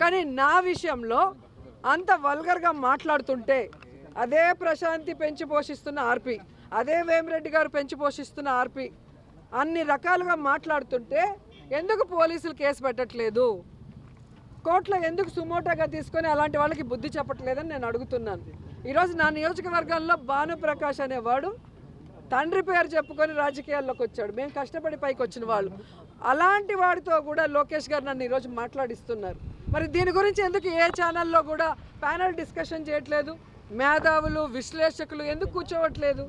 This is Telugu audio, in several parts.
కానీ నా విషయంలో అంత వల్గర్గా మాట్లాడుతుంటే అదే ప్రశాంతి పెంచి పోషిస్తున్న ఆర్పి అదే వేమిరెడ్డి గారు పెంచి పోషిస్తున్న ఆర్పి అన్ని రకాలుగా మాట్లాడుతుంటే ఎందుకు పోలీసులు కేసు పెట్టట్లేదు? కోర్టులో ఎందుకు సుమోటోగా తీసుకొని అలాంటి వాళ్ళకి బుద్ధి చెప్పట్లేదని నేను అడుగుతున్నాను. ఈరోజు నా నియోజకవర్గంలో భానుప్రకాష్ అనేవాడు తండ్రి పేరు చెప్పుకొని రాజకీయాల్లోకి వచ్చాడు. మేము కష్టపడి పైకి వచ్చిన వాళ్ళు. అలాంటి వాడితో కూడా లోకేష్ గారు నన్ను ఈరోజు మాట్లాడిస్తున్నారు. మరి దీని గురించి ఎందుకు ఏ ఛానల్లో కూడా ప్యానల్ డిస్కషన్ చేయట్లేదు? మేధావులు విశ్లేషకులు ఎందుకు కూర్చోవట్లేదు?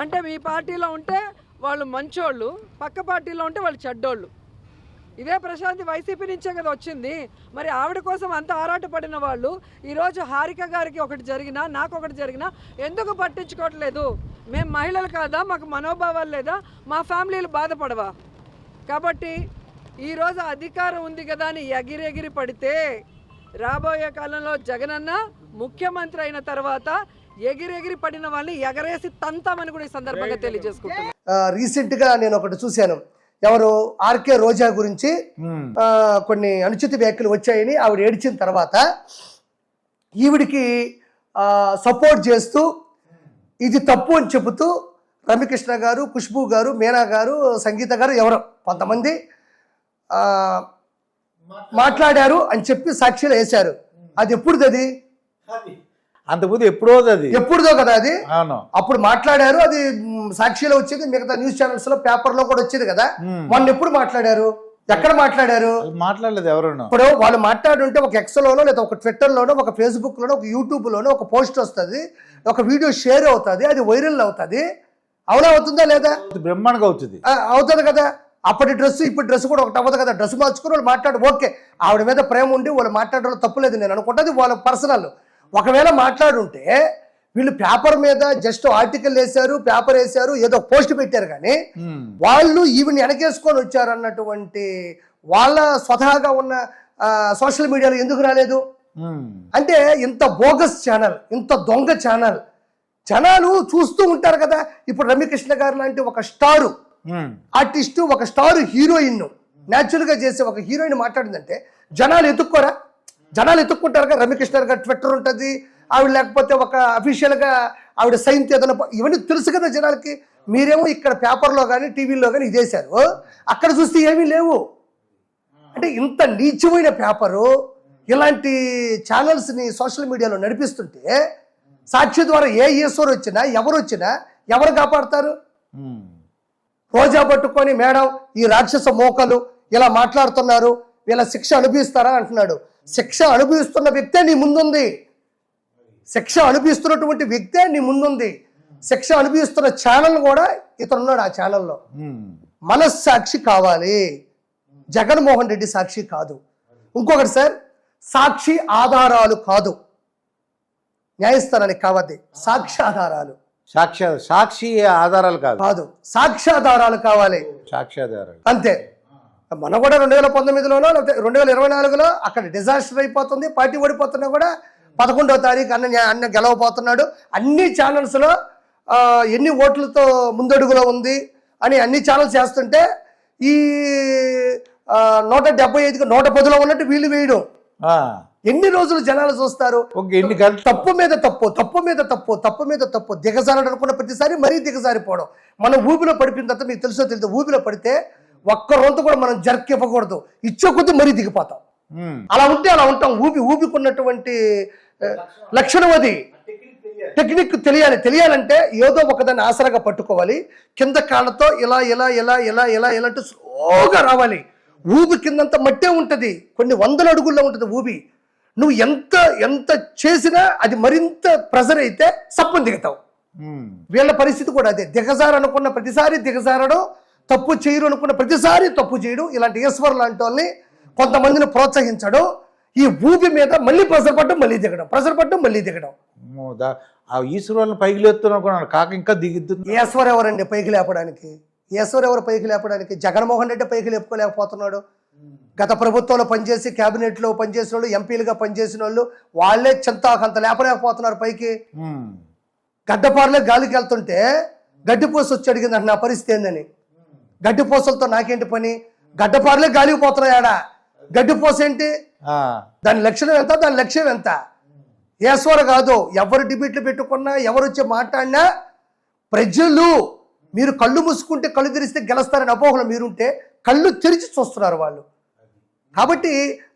అంటే మీ పార్టీలో ఉంటే వాళ్ళు మంచోళ్ళు పక్క పార్టీలో ఉంటే వాళ్ళు చెడ్డోళ్ళు. ఇదే ప్రశాంతి వైసీపీ నుంచే కదా వచ్చింది. మరి ఆవిడ కోసం అంత ఆరాటపడిన వాళ్ళు ఈరోజు హారిక గారికి ఒకటి జరిగినా నాకు ఒకటి జరిగినా ఎందుకు పట్టించుకోవట్లేదు? మేము మహిళలు కాదా? మాకు మనోభావాలు లేదా? మా ఫ్యామిలీలు బాధపడవా? కాబట్టి ఈరోజు అధికారం ఉంది కదా అని ఎగిరెగిరి పడితే రాబోయే కాలంలో జగనన్న ముఖ్యమంత్రి అయిన తర్వాత ఎగిరెగిరి పడిన వాళ్ళని ఎగరేసి తంతామని కూడా ఈ సందర్భంగా తెలియజేసుకుంటున్నాను ఆ, recent గా నేను ఒకటి చూశాను. ఎవరు ఆర్కే రోజా గురించి ఆ, కొన్ని అనుచిత వ్యాఖ్యలు వచ్చాయని ఆవిడ ఏడ్చిన తర్వాత ఈవిడికి సపోర్ట్ చేస్తూ ఇది తప్పు అని చెబుతూ రమ్యకృష్ణ గారు ఖుష్బు గారు మీనా గారు సంగీత గారు ఎవరో కొంతమంది మాట్లాడారు అని చెప్పి సాక్షిలో వేశారు. అది ఎప్పుడుది అది. అంతకుముందు ఎప్పుడో అది ఎప్పుడుదో కదా అది? అప్పుడు మాట్లాడారు అది సాక్షిలో వచ్చేది మిగతా న్యూస్ ఛానల్స్లో పేపర్లో కూడా వచ్చేది కదా. మొన్న ఎప్పుడు మాట్లాడారు? ఎక్కడ మాట్లాడారు? మాట్లాడలేదు ఎవరును. ఇప్పుడు వాళ్ళు మాట్లాడుంటే ఒక ఎక్స్ లోనో లేదా ఒక ట్విట్టర్ లోనో ఒక ఫేస్బుక్ లోనో ఒక యూట్యూబ్ లోనో ఒక పోస్ట్ వస్తుంది ఒక వీడియో షేర్ అవుతుంది అది వైరల్ అవుతుంది. అవునా అవుతుందా లేదా? బ్రహ్మాండంగా అవుతుంది. అవుతుంది కదా? అప్పటి డ్రెస్ ఇప్పుడు డ్రెస్ కూడా ఒకటి అవ్వదు కదా డ్రెస్ మార్చుకుని వాళ్ళు మాట్లాడు ఓకే ఆవిడ మీద ప్రేమ ఉండి వాళ్ళు మాట్లాడడంలో తప్పులేదు నేను అనుకుంటుంది వాళ్ళ పర్సనల్ ఒకవేళ మాట్లాడుంటే వీళ్ళు పేపర్ మీద జస్ట్ ఆర్టికల్ వేశారు పేపర్ వేశారు ఏదో పోస్ట్ పెట్టారు కానీ. వాళ్ళు ఈవిని వెనకేసుకొని వచ్చారు అన్నటువంటి వాళ్ళ స్వతహాగా ఉన్న సోషల్ మీడియాలో ఎందుకు రాలేదు. అంటే ఇంత బోగస్ ఛానల్ ఇంత దొంగ ఛానల్ జనాలు చూస్తూ ఉంటారు కదా ఇప్పుడు రమ్యకృష్ణ గారు లాంటి ఒక స్టారు. ఆర్టిస్టు ఒక స్టార్ హీరోయిన్గా చేసే ఒక హీరోయిన్ మాట్లాడిందంటే జనాలు ఎత్తుక్కోరా? జనాలు ఎత్తుక్కుంటారు కదా రమ్యకృష్ణ గారు ట్విట్టర్ ఉంటుంది. ఆవిడ లేకపోతే ఒక అఫీషియల్గా ఆవిడ సైన్ ఏదైనా ఇవన్నీ తెలుసు కదా జనాలకి. మీరేమో ఇక్కడ పేపర్లో కానీ టీవీలో కానీ ఇదేశారు అక్కడ చూస్తే ఏమీ లేవు. అంటే ఇంత నీచమైన పేపరు ఇలాంటి ఛానల్స్ని సోషల్ మీడియాలో నడిపిస్తుంటే సాక్షి ద్వారా ఏ ఈశ్వరు వచ్చినా ఎవరు వచ్చినా ఎవరు కాపాడతారు? ఉమ్. రోజా పట్టుకొని మేడం ఈ రాక్షస మోకలు ఇలా మాట్లాడుతున్నారు వీళ్ళ శిక్ష అనుభవిస్తారా అంటున్నాడు. శిక్ష అనుభవిస్తున్న వ్యక్తే నీ ముందుంది. శిక్ష అనుభవిస్తున్నటువంటి వ్యక్తే నీ ముందుంది. శిక్ష అనుభవిస్తున్న ఛానల్ కూడా ఇతను ఉన్నాడు ఆ ఛానల్లో. మనస్సాక్షి కావాలి. జగన్మోహన్ రెడ్డి సాక్షి కాదు. ఇంకొకటి సార్ సాక్షి ఆధారాలు కాదు. న్యాయస్థానానికి కావద్ది. సాక్షి ఆధారాలు. సాక్ష్య సాక్షి ఆధారాలు కాదు. కాదు. సాక్ష్యాధారాలు కావాలి. సాక్ష్యాధారాలు. అంతే. మన కూడా రెండు వేల పంతొమ్మిదిలోనో లేకపోతే రెండు వేల ఇరవై నాలుగులో అక్కడ డిజాస్టర్ అయిపోతుంది పార్టీ ఓడిపోతున్నా కూడా పదకొండవ తారీఖు అన్న అన్న గెలవబోతున్నాడు. అన్ని ఛానల్స్లో ఎన్ని ఓట్లతో ముందడుగులో ఉంది అని అన్ని ఛానల్స్ చేస్తుంటే ఈ నూట డెబ్బై ఐదుకి నూట పదిలో ఉన్నట్టు వీళ్ళు వేయడం. ఎన్ని రోజులు జనాలు చూస్తారు? తప్పు మీద తప్పు తప్పు మీద తప్పు తప్పు మీద తప్పు దిగజారడం అనుకున్న ప్రతిసారి మరీ దిగజారిపోవడం. మనం ఊపిలో పడిపోయిన తర్వాత మీకు తెలుసో తెలియదు ఊపిలో పడితే ఒక్క రొంత కూడా మనం జర్క్ ఇవ్వకూడదు ఇచ్చే కొద్దీ మరీ దిగిపోతాం. అలా ఉంటే అలా ఉంటాం. ఊపి ఊపికున్నటువంటి లక్షణం అది. టెక్నిక్ తెలియాలి. తెలియాలంటే ఏదో ఒకదాన్ని ఆసరాగా పట్టుకోవాలి. కింద కాళ్ళతో ఇలా ఇలా ఇలా ఇలా ఇలా ఇలా అంటూ స్లోగా రావాలి. ఊబి కిందంతా మట్టే ఉంటుంది. కొన్ని వందల అడుగుల్లో ఉంటుంది ఊబి. నువ్వు ఎంత ఎంత చేసినా అది మరింత ప్రెజర్ అయితే సప్పని దిగుతావు. వీళ్ళ పరిస్థితి కూడా అదే. దిగజారు అనుకున్న ప్రతిసారి దిగజారడం తప్పు చేయరు అనుకున్న ప్రతిసారి తప్పు చేయడం. ఇలాంటి ఈశ్వర్ లాంటి వాళ్ళని కొంతమందిని ప్రోత్సహించడం ఈ ఊపి మీద మళ్ళీ ప్రెషర్ పట్టడం మళ్ళీ దిగడం. ప్రెషర్ పట్టడం మళ్ళీ దిగడం. ఆ ఈశ్వరులను పైకి అనుకున్నాను కాక ఇంకా దిగుతుంది ఈశ్వర్ ఎవరండి పైకి లేపడానికి? ఈశ్వర్ ఎవరు పైకి లేపడానికి? జగన్మోహన్ రెడ్డి పైకి లేపుకోలేకపోతున్నాడు. గత ప్రభుత్వంలో పనిచేసి క్యాబినెట్లో పనిచేసిన వాళ్ళు ఎంపీలుగా పనిచేసిన వాళ్ళు వాళ్ళే చింతాకంత లేపలేకపోతున్నారు పైకి. గడ్డపారలే గాలికి వెళ్తుంటే గడ్డిపూస వచ్చి అడిగింది అంటే నా పరిస్థితి ఏందని? గడ్డిపూసలతో నాకేంటి పని? గడ్డపారలే గాలికి పోతున్నాయాడా గడ్డిపూస ఏంటి? దాని లక్షణం ఎంత? దాని లక్ష్యం ఎంత? ఈశ్వర కాదు. ఎవరు డిబేట్లు పెట్టుకున్నా ఎవరు వచ్చి మాట్లాడినా ప్రజలు మీరు కళ్ళు మూసుకుంటే కళ్ళు తెరిస్తే గెలుస్తారని అపోహలు మీరుంటే కళ్ళు తెరిచి చూస్తున్నారు వాళ్ళు. కాబట్టి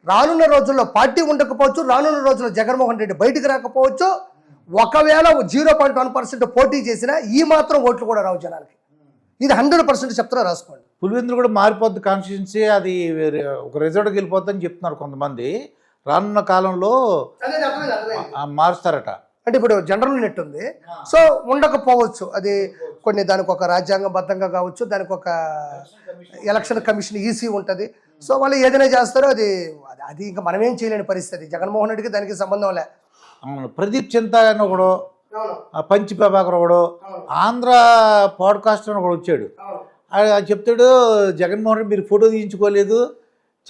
రానున్న రోజుల్లో పార్టీ ఉండకపోవచ్చు రానున్న రోజుల్లో జగన్మోహన్ రెడ్డి బయటికి రాకపోవచ్చు. ఒకవేళ జీరో పాయింట్ వన్ పర్సెంట్ పోటీ చేసినా ఈ మాత్రం ఓట్లు కూడా రావు జనానికి ఇది హండ్రెడ్ పర్సెంట్ చెప్తున్నా రాసుకోండి. పులివెందులు కూడా మారిపోద్ది కాన్స్టిట్యున్సీ అది ఒక రిజల్ట్కి వెళ్ళిపోద్దని చెప్తున్నారు కొంతమంది. రానున్న కాలంలో ఆ, మారుస్తారట. అంటే ఇప్పుడు జనరల్ నెట్ ఉంది. సో ఉండకపోవచ్చు. అది కొన్ని దానికి ఒక రాజ్యాంగబద్ధంగా కావచ్చు దానికి ఒక ఎలక్షన్ కమిషన్ ఈసీ ఉంటుంది. సో వాళ్ళు ఏదైనా చేస్తారో అది అది- ఇంకా మనం ఏం చేయలేని పరిస్థితి. జగన్మోహన్ రెడ్డికి దానికి సంబంధం లే. ప్రదీప్ చింత అని ఒకడు పంచి ప్రభాకర్ ఒకడు ఆంధ్ర పాడ్కాస్ట్ అని ఒకడు వచ్చాడు. చెప్తాడు జగన్మోహన్ రెడ్డి మీరు ఫోటో తీయించుకోలేదు.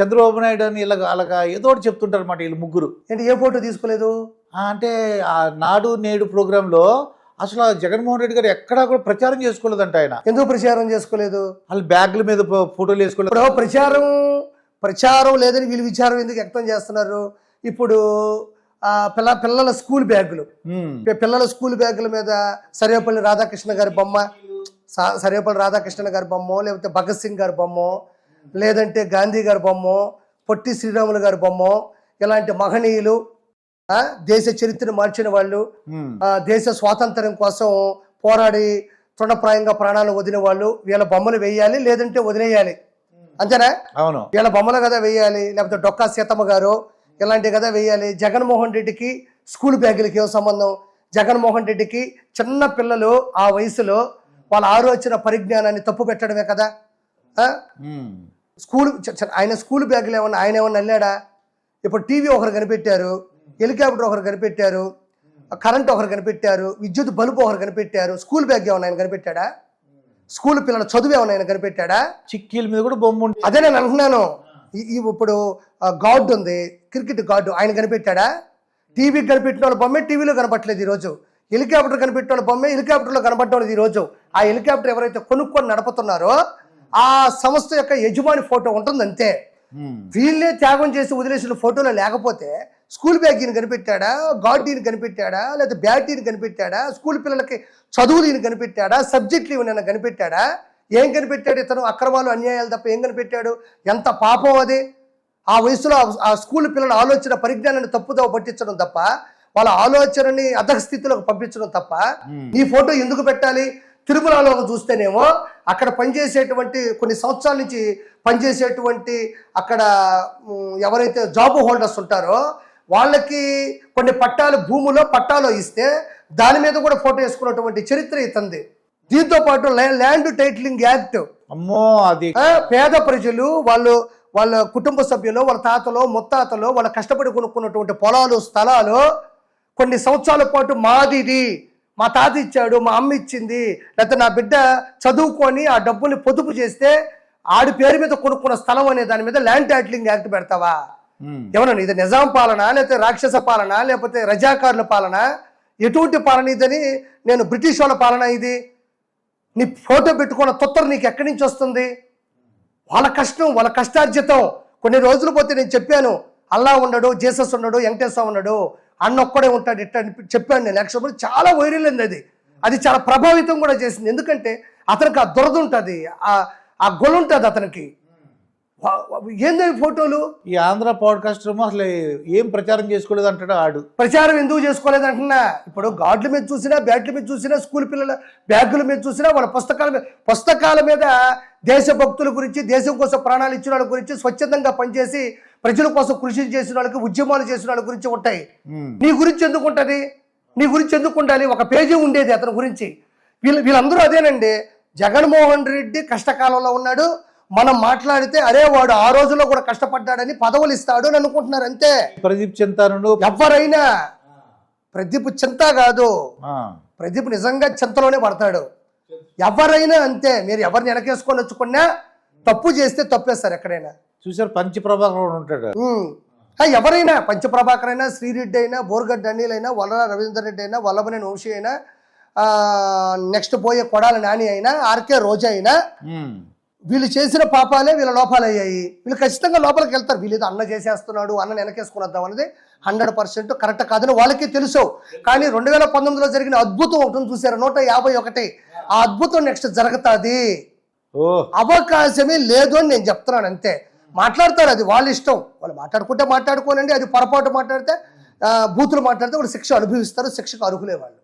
చంద్రబాబు నాయుడు అని ఇలా అలాగా ఏదో ఒకటి చెప్తుంటారు అన్నమాట వీళ్ళు ముగ్గురు. ఏంటి ఏ ఫోటో తీసుకోలేదు? అంటే ఆ నాడు నేడు ప్రోగ్రాంలో అసలు జగన్మోహన్ రెడ్డి గారు ఎక్కడా కూడా ప్రచారం చేసుకోలేదంట ఆయన. ఎందుకు ప్రచారం చేసుకోలేదు? వాళ్ళు బ్యాగుల మీద ఫోటోలు వేసుకోలేదు ప్రచారం ప్రచారం లేదని వీళ్ళు విచారం ఎందుకు వ్యక్తం చేస్తున్నారు? ఇప్పుడు పిల్ల పిల్లల స్కూల్ బ్యాగులు. పిల్లల స్కూల్ బ్యాగుల మీద సర్వేపల్లి రాధాకృష్ణ గారి బొమ్మ సర్వేపల్లి రాధాకృష్ణ గారి బొమ్మ లేకపోతే భగత్ సింగ్ గారి బొమ్మ లేదంటే గాంధీ గారి బొమ్మ పొట్టి శ్రీరాములు గారి బొమ్మ ఇలాంటి మహనీయులు దేశ చరిత్రను మార్చిన వాళ్ళు దేశ స్వాతంత్ర్యం కోసం పోరాడి తృణప్రాయంగా ప్రాణాలు వదిలిన వాళ్ళు వీళ్ళ బొమ్మలు వేయాలి లేదంటే వదిలేయాలి. అంతేనా? అవును. వీళ్ళ బొమ్మలు కదా వేయాలి లేకపోతే డొక్కా సీతమ్మ గారు ఇలాంటి కదా వేయాలి. జగన్మోహన్ రెడ్డికి స్కూల్ బ్యాగులకి ఏం సంబంధం? జగన్మోహన్ రెడ్డికి చిన్న పిల్లలు ఆ వయసులో వాళ్ళ ఆలోచన పరిజ్ఞానాన్ని తప్పు పెట్టడమే కదా? స్కూల్ ఆయన స్కూల్ బ్యాగులు ఏమన్నా ఆయన ఏమన్నా వెళ్ళాడా ఇప్పుడు టీవీ ఒకరు కనిపెట్టారు హెలికాప్టర్ ఒకరు కనిపెట్టారు కరెంట్ ఒకరు కనిపెట్టారు విద్యుత్ బల్బు ఒకరు కనిపెట్టారు స్కూల్ బ్యాగ్ ఏమన్నా ఆయన కనిపెట్టాడా? స్కూల్ పిల్లల చదువు ఏమన్నా ఆయన కనిపెట్టాడా? చిక్కీల మీద కూడా బొమ్మ ఉంది అదే నేను అంటున్నాను. ఈ ఇప్పుడు గాడ్ ఉంది క్రికెట్ గాడ్ ఆయన కనిపెట్టాడా? టీవీ కనిపెట్టిన వాళ్ళ బొమ్మే టీవీలో కనపట్లేదు ఈరోజు. హెలికాప్టర్ కనిపెట్టిన వాళ్ళ బొమ్మే హెలికాప్టర్లో కనపడడం ఈరోజు. ఆ హెలికాప్టర్ ఎవరైతే కొనుక్కొని నడుపుతున్నారో ఆ సంస్థ యొక్క యజమాని ఫోటో ఉంటుంది అంతే వీళ్ళే త్యాగం చేసి వదిలేసిన ఫోటోలో లేకపోతే స్కూల్ బ్యాగ్ ఈయన కనిపెట్టాడా? గాడ్ ఈయన కనిపెట్టాడా? లేదా బ్యాట్ ఈయన కనిపెట్టాడా? స్కూల్ పిల్లలకి చదువులు ఈయన కనిపెట్టాడా? సబ్జెక్టులు ఈయన కనిపెట్టాడా? ఏం కనిపెట్టాడు? ఇతను అక్రమాలు అన్యాయాలు తప్ప ఏం కనిపెట్టాడు? ఎంత పాపం అది? ఆ వయసులో ఆ- స్కూల్ పిల్లల ఆలోచన పరిజ్ఞానాన్ని తప్పుదోవ పట్టించడం తప్ప వాళ్ళ ఆలోచనని అధస్థితిలోకి పంపించడం తప్ప నీ ఫోటో ఎందుకు పెట్టాలి? తిరుమలలో చూస్తేనేమో అక్కడ పనిచేసేటువంటి కొన్ని సంవత్సరాల నుంచి పనిచేసేటువంటి అక్కడ ఎవరైతే జాబ్ హోల్డర్స్ ఉంటారో వాళ్ళకి కొన్ని పట్టాలు భూములో పట్టాలో ఇస్తే దాని మీద కూడా ఫోటో వేసుకున్నటువంటి చరిత్ర ఇతంది. దీంతో పాటు ల్యా- ల్యాండ్ టైటిలింగ్ యాక్ట్. అమ్మో అది పేద ప్రజలు వాళ్ళు వాళ్ళ కుటుంబ సభ్యులు వాళ్ళ తాతలు ముత్తాతలు వాళ్ళ కష్టపడి కొనుక్కున్నటువంటి పొలాలు స్థలాలు కొన్ని సంవత్సరాల పాటు మాది ఇది మా తాత ఇచ్చాడు మా అమ్మ ఇచ్చింది. లేకపోతే నా బిడ్డ చదువుకొని ఆ డబ్బుని పొదుపు చేస్తే ఆడి పేరు మీద కొనుక్కున్న స్థలం అనే దాని మీద ల్యాండ్ టైటిలింగ్ యాక్ట్ పెడతావా? ఏమన్నా ఇది నిజాం పాలన లేకపోతే రాక్షస పాలన లేకపోతే రజాకారుల పాలన? ఎటువంటి పాలన ఇదని నేను బ్రిటిష్ వాళ్ళ పాలన ఇది. నీ ఫోటో పెట్టుకున్న తొత్తరు నీకు ఎక్కడి నుంచి వస్తుంది? వాళ్ళ కష్టం వాళ్ళ కష్టార్జితం. కొన్ని రోజులు పోతే నేను చెప్పాను అల్లా ఉండడు జీసస్ ఉండడు వెంకటేశ్వర ఉండడు అన్న ఒక్కడే ఉంటాడు ఇట్ట అని చెప్పాను నేను. యాక్చువల్ చాలా వైరల్ అయింది అది. అది చాలా ప్రభావితం కూడా చేసింది. ఎందుకంటే అతనికి ఆ దురద ఉంటుంది ఆ ఆ గొలు ఉంటుంది అతనికి. వా- వా- ఏంది ఫోటోలు? ఈ ఆంధ్ర పాడ్కాస్ట్ ఏమో అసలు ఏం ప్రచారం చేసుకోలేదు అంటాడు ఆడు. ప్రచారం ఎందుకు చేసుకోలేదు అంటున్నా? ఇప్పుడు గాడ్ల మీద చూసినా బ్యాట్ల మీద చూసినా స్కూల్ పిల్లల బ్యాగుల మీద చూసినా వాళ్ళ పుస్తకాల మీద పుస్తకాల మీద దేశభక్తుల గురించి దేశం కోసం ప్రాణాలు ఇచ్చిన వాళ్ళ గురించి స్వచ్ఛందంగా పనిచేసి ప్రజల కోసం కృషి చేసిన వాళ్ళకి ఉద్యమాలు చేసిన వాళ్ళ గురించి ఉంటాయి. నీ గురించి ఎందుకు ఉంటుంది? నీ గురించి ఎందుకు ఉండాలి? ఒక పేజీ ఉండేది అతని గురించి. వీళ్ళు వీళ్ళందరూ అదేనండి. జగన్మోహన్ రెడ్డి కష్టకాలంలో ఉన్నాడు. మనం మాట్లాడితే అరే వాడు ఆ రోజుల్లో కూడా కష్టపడ్డాడని పదవులు ఇస్తాడు అని అనుకుంటున్నారు అంతే. ప్రదీప్ చింతాను ఎవరైనా ప్రదీప్ చింత కాదు. ప్రదీప్ నిజంగా చింతలోనే పడతాడు. ఎవరైనా అంతే మీరు ఎవరిని వెనకేసుకొని వచ్చుకున్నా తప్పు చేస్తే తప్పేస్తారు ఎక్కడైనా. చూసారు పంచి ప్రభాకర్ ఒకడు ఉంటాడు ఎవరైనా పంచప్రభాకర్ అయినా శ్రీరెడ్డి అయినా బోర్గడ్డ అనిల్ అయినా వల్ల రవీందర్ రెడ్డి అయినా వల్లభనేని వంశీ అయినా నెక్స్ట్ పోయే కొడాల నాని అయినా ఆర్కే రోజా అయినా వీళ్ళు చేసిన పాపాలే వీళ్ళ లోపాలు అయ్యాయి వీళ్ళు ఖచ్చితంగా లోపలికి వెళ్తారు. వీళ్ళు అన్న చేసేస్తున్నాడు అన్న వెనకేసుకుని వద్దాం అనేది హండ్రెడ్ పర్సెంట్ కరెక్ట్ కాదని వాళ్ళకి తెలుసు. కానీ రెండు వేల పంతొమ్మిదిలో జరిగిన అద్భుతం ఒకటి చూసారు? నూట యాభై ఒకటి. ఆ అద్భుతం నెక్స్ట్ జరుగుతుంది. అవకాశమే లేదు అని నేను చెప్తున్నాను అంతే. మాట్లాడతారు అది వాళ్ళ ఇష్టం. వాళ్ళు మాట్లాడుకుంటే మాట్లాడుకోనండి అది పొరపాటు మాట్లాడితే బూతులు మాట్లాడితే వాళ్ళు శిక్ష అనుభవిస్తారు శిక్షకు అర్హులే వాళ్ళు.